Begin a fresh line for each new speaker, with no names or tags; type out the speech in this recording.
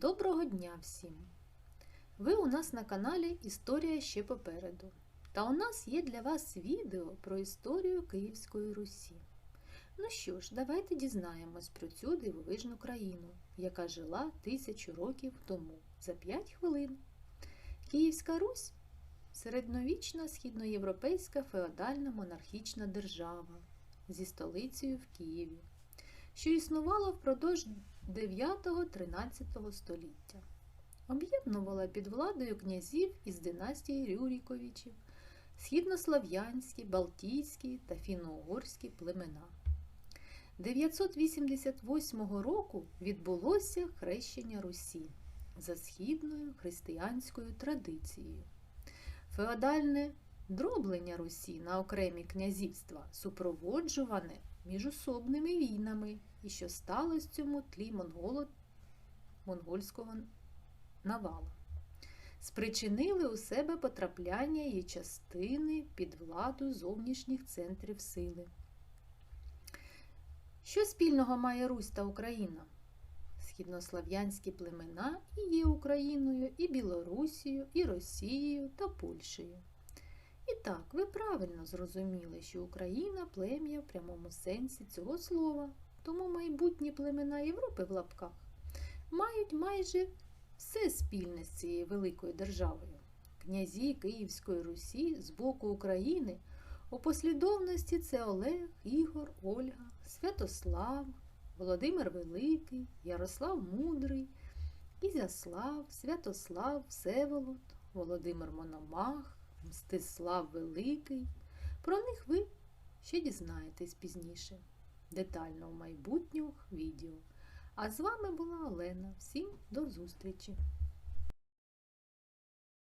Доброго дня всім! Ви у нас на каналі Історія ще попереду. Та у нас є для вас відео про історію Київської Русі. Ну що ж, давайте дізнаємось про цю дивовижну країну, яка жила тисячу років тому за 5 хвилин. Київська Русь середньовічна східноєвропейська феодальна монархічна держава зі столицею в Києві, що існувала впродовж 9-13 століття. Об'єднувала під владою князів із династії Рюріковичів, східнослав'янські, балтійські та фінно-угорські племена. 988 року відбулося хрещення Русі за східною християнською традицією. Феодальне дроблення Русі на окремі князівства супроводжуване міжособними війнами, і що сталося цьому тлі монголо... монгольського навала. Спричинили у себе потрапляння її частини під владу зовнішніх центрів сили. Що спільного має Русь та Україна? Східнослав'янські племена і є Україною, і Білорусією, і Росією та Польщею. І так, ви правильно зрозуміли, що Україна плем'я в прямому сенсі цього слова, тому майбутні племена Європи в лапках мають майже все спільне з цією великою державою. Князі Київської Русі з боку України у послідовності це Олег, Ігор, Ольга, Святослав, Володимир Великий, Ярослав Мудрий, Ізяслав, Святослав, Всеволод, Володимир Мономах, Мстислав Великий. Про них ви ще дізнаєтесь пізніше, детально в майбутніх відео. А з вами була Олена. Всім до зустрічі!